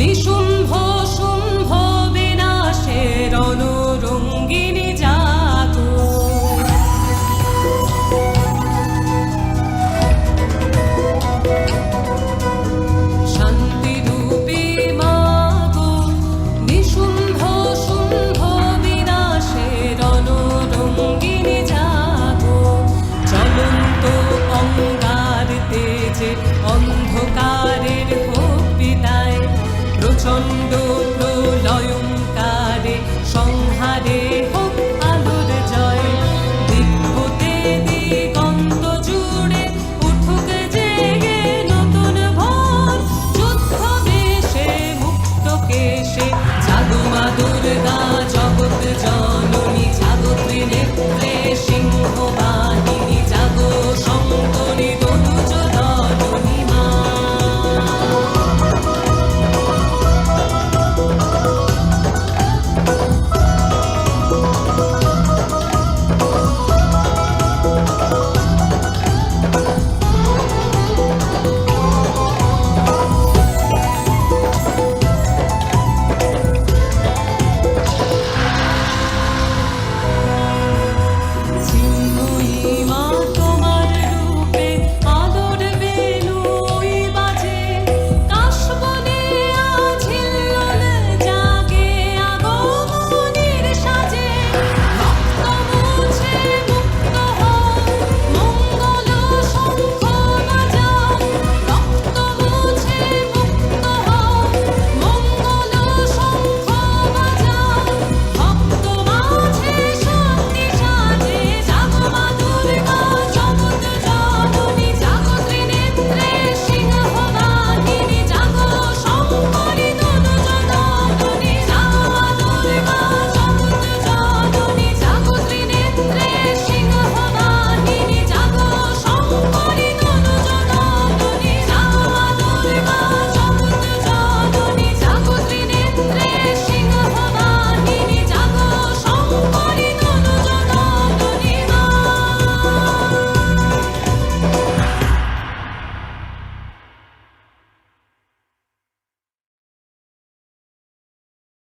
নিশুম্ভ শুম্ভ বিনাশের অনুরঙ্গিনী জাত। শান্তি রূপে নিশুম্ভ শুম্ভ বিনাশের অনুরঙ্গিনী জাত। চলন্ত অঙ্গার sun goes